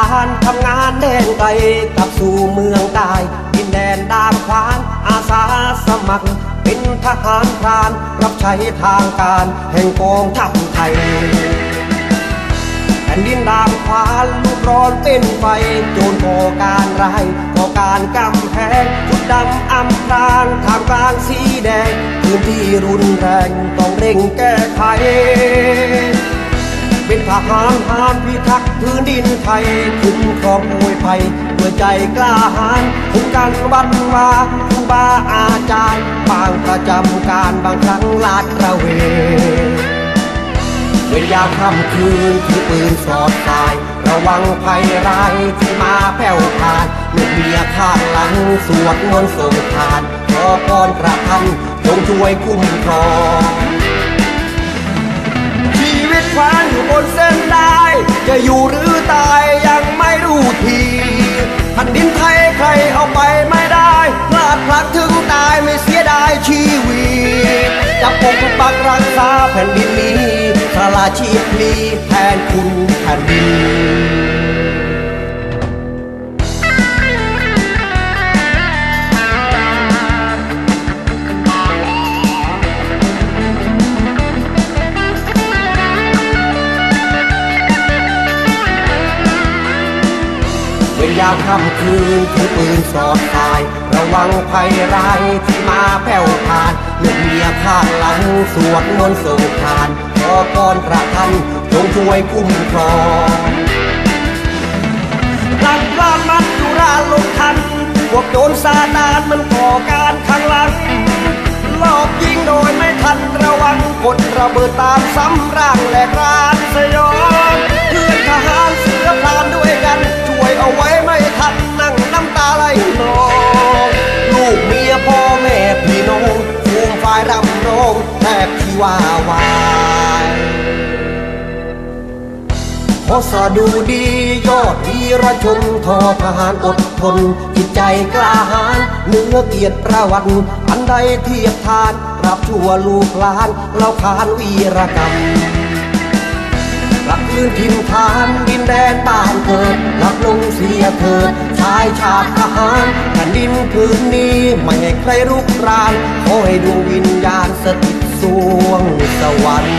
านทำงานแดนไกลกับสู่เมืองใต้ดินแดนดามควานอาสาสมัคร เป็นทหารพราน รับใช้ทางการแห่งกองทัพไทยแผ่นดินดามควานลูกร้อนเป็นไฟโจรก่อการร้ายก่อการกำแพงชุดดำอำพรางทางกลางสีแดงพื้นที่รุนแรงต้องเร่งแก้ไข หารหารพิทักษ์พื้นดินไทยคุ้มครองมวยภัยด้วใจกล้าหาญคุ้มกันวันวาครูบาอาจารย์บางประจำการบางครั้งลาดระเวนเวรยาค่ำคืนที่ปืนสอดสาย ระวังภัยร้ายที่มาแผ่วผ่านลูกเมียข้างหลังสวดมนต์ส่งทานขอพรพระท่านจงช่วยคุ้มครอง ควานอยู่บนเส้นได้จะอยู่หรือตายยังไม่รู้ทีแผ่นดินไทยใครเอาไปไม่ได้พลาดพลัดถึงตายไม่เสียดายชีวิตจะปกปักรักษาแผ่นดินนี้สลาชีพมีแทนคุณแผ่นดิน ยาค่ำคืนถือปืนสอดตาย ระวังภัยร้ายที่มาแผ่วผ่านลูกเมียข้างหลังสวดมนต์ส่งทานขอพรพระท่านจงช่วยคุ้มครองหลังพลามัดจุราลงทันพวกโจรซาตานมันก่อการข้างหลังลอบยิงโดยไม่ทันระวังกดระเบิดตามซ้ำร่างแหลกรานสยอง แทบที่ว่าวายขอสอดูดียอดวีรชนทอทหารอดทน จิตใจกล้าหาญเนื้อเกียรติประวัติอันใดเทียบทานรับชั่วลูกหลานเราขานวีรกรรมกลับคืนถิ่นฐานดินแดนบ้านเกิด ลงเสียเถิดชายชาติทหารแผ่นดินพื้นนี้ไม่ให้ใครรุกรานขอให้ดวงวิญญาณสถิตสวงสวรรค์